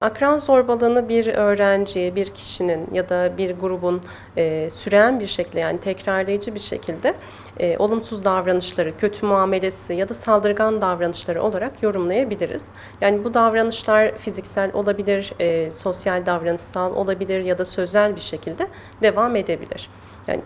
Akran zorbalığını bir öğrenci, bir kişinin ya da bir grubun e, süren bir şekilde yani tekrarlayıcı bir şekilde e, olumsuz davranışları, kötü muamelesi ya da saldırgan davranışları olarak yorumlayabiliriz. Yani bu davranışlar fiziksel olabilir, e, sosyal davranışsal olabilir ya da sözel bir şekilde devam edebilir. Yani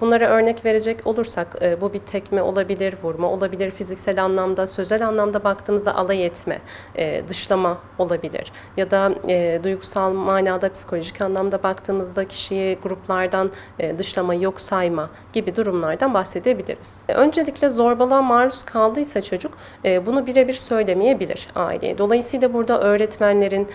Bunlara örnek verecek olursak e, bu bir tekme olabilir, vurma olabilir, fiziksel anlamda, sözel anlamda baktığımızda alay etme, e, dışlama olabilir. Ya da e, duygusal manada, psikolojik anlamda baktığımızda kişiyi gruplardan dışlama, yok sayma gibi durumlardan bahsedebiliriz. Öncelikle zorbalığa maruz kaldıysa çocuk e, bunu birebir söylemeyebilir aileye. Dolayısıyla burada öğretmenlerin,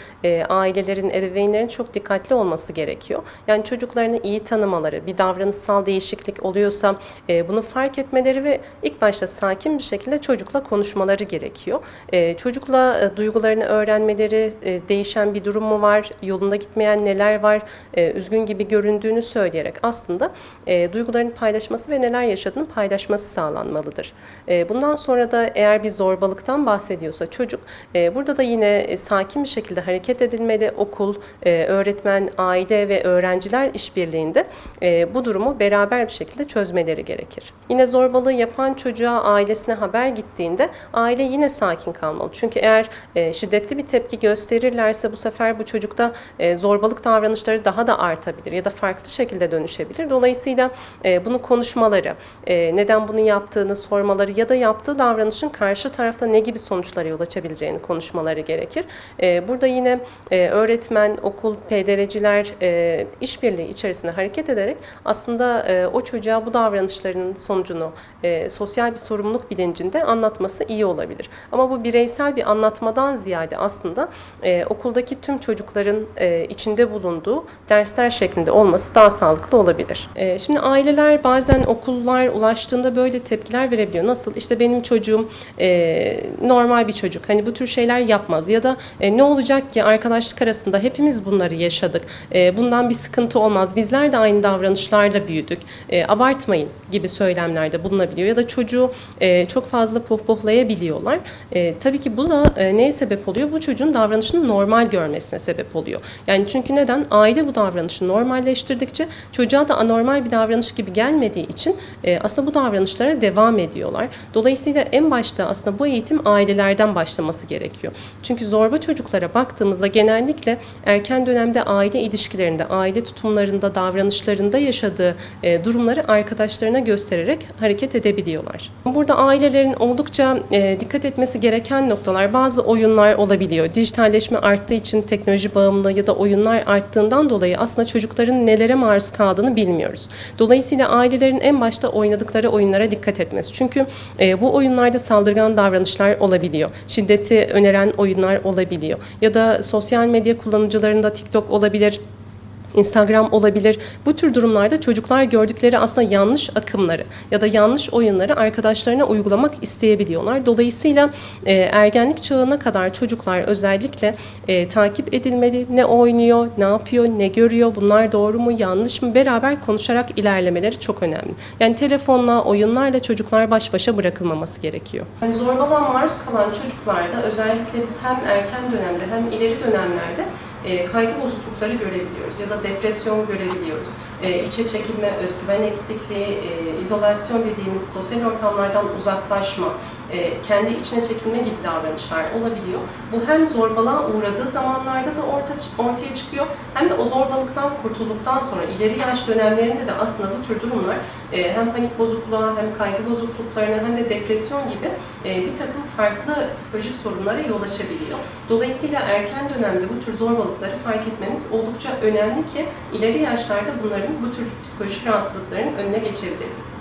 ailelerin, ebeveynlerin çok dikkatli olması gerekiyor. Yani çocuklarını iyi tanımaları, bir davranışsal değişiklik oluyorsa e, bunu fark etmeleri ve ilk başta sakin bir şekilde çocukla konuşmaları gerekiyor. E, çocukla e, duygularını öğrenmeleri, e, değişen bir durum mu var, yolunda gitmeyen neler var, e, üzgün gibi göründüğünü söyleyerek aslında e, duygularını paylaşması ve neler yaşadığını paylaşması sağlanmalıdır. E, bundan sonra da eğer bir zorbalıktan bahsediyorsa çocuk, e, burada da yine e, sakin bir şekilde hareket edilmeli. Okul, e, öğretmen, aile ve öğrenciler işbirliğinde e, bu durumu beraber bir şekilde çözmeleri gerekir. Yine zorbalığı yapan çocuğa ailesine haber gittiğinde aile yine sakin kalmalı. Çünkü eğer e, şiddetli bir tepki gösterirlerse bu sefer bu çocukta e, zorbalık davranışları daha da artabilir ya da farklı şekilde dönüşebilir. Dolayısıyla e, bunu konuşmaları, neden bunu yaptığını sormaları ya da yaptığı davranışın karşı tarafta ne gibi sonuçlara yol açabileceğini konuşmaları gerekir. Burada yine öğretmen, okul, PDR'ciler işbirliği içerisinde hareket ederek aslında o çocuğa bu davranışlarının sonucunu e, sosyal bir sorumluluk bilincinde anlatması iyi olabilir. Ama bu bireysel bir anlatmadan ziyade aslında e, okuldaki tüm çocukların e, içinde bulunduğu dersler şeklinde olması daha sağlıklı olabilir. E, şimdi aileler bazen okullar ulaştığında böyle tepkiler verebiliyor. Nasıl? İşte benim çocuğum e, normal bir çocuk. Hani bu tür şeyler yapmaz. Ya da e, ne olacak ki arkadaşlık arasında hepimiz bunları yaşadık. E, bundan bir sıkıntı olmaz. Bizler de aynı davranışlarla büyüdük. E, abartmayın gibi söylemlerde bulunabiliyor. Ya da çocuğu e, çok fazla pohpohlayabiliyorlar. E, tabii ki bu da e, neye sebep oluyor? Bu çocuğun davranışını normal görmesine sebep oluyor. Yani çünkü neden? Aile bu davranışı normalleştirdikçe çocuğa da anormal bir davranış gibi gelmediği için e, aslında bu davranışlara devam ediyorlar. Dolayısıyla en başta aslında bu eğitim ailelerden başlaması gerekiyor. Çünkü zorba çocuklara baktığımızda genellikle erken dönemde aile ilişkilerinde, aile tutumlarında, davranışlarında yaşadığı e, durumları arkadaşlarına göstererek hareket edebiliyorlar. Burada ailelerin oldukça e, dikkat etmesi gereken noktalar bazı oyunlar olabiliyor. Dijitalleşme arttığı için teknoloji bağımlılığı ya da oyunlar arttığından dolayı aslında çocukların nelere maruz kaldığını bilmiyoruz. Dolayısıyla ailelerin en başta oynadıkları oyunlara dikkat etmesi. Çünkü e, bu oyunlarda saldırgan davranışlar olabiliyor. Şiddeti öneren oyunlar olabiliyor. Ya da sosyal medya kullanıcılarında TikTok olabilir, Instagram olabilir. Bu tür durumlarda çocuklar gördükleri aslında yanlış akımları ya da yanlış oyunları arkadaşlarına uygulamak isteyebiliyorlar. Dolayısıyla e, ergenlik çağına kadar çocuklar özellikle e, takip edilmeli. Ne oynuyor, ne yapıyor, ne görüyor, bunlar doğru mu, yanlış mı beraber konuşarak ilerlemeleri çok önemli. Yani telefonla, oyunlarla çocuklar baş başa bırakılmaması gerekiyor. Yani zorbalığa maruz kalan çocuklarda özellikle biz hem erken dönemde hem ileri dönemlerde e, kaygı bozuklukları görebiliyoruz ya da depresyon görebiliyoruz. E, içe çekilme, özgüven eksikliği, e, izolasyon dediğimiz sosyal ortamlardan uzaklaşma, e, kendi içine çekilme gibi davranışlar olabiliyor. Bu hem zorbalığa uğradığı zamanlarda da orta, ortaya çıkıyor hem de o zorbalıktan kurtulduktan sonra ileri yaş dönemlerinde de aslında bu tür durumlar e, hem panik bozukluğa hem kaygı bozukluklarına hem de depresyon gibi bir takım farklı psikolojik sorunlara yol açabiliyor. Dolayısıyla erken dönemde bu tür zorbalıkları fark etmemiz oldukça önemli ki ileri yaşlarda bunların bu tür psikolojik rahatsızlıkların önüne geçebilelim.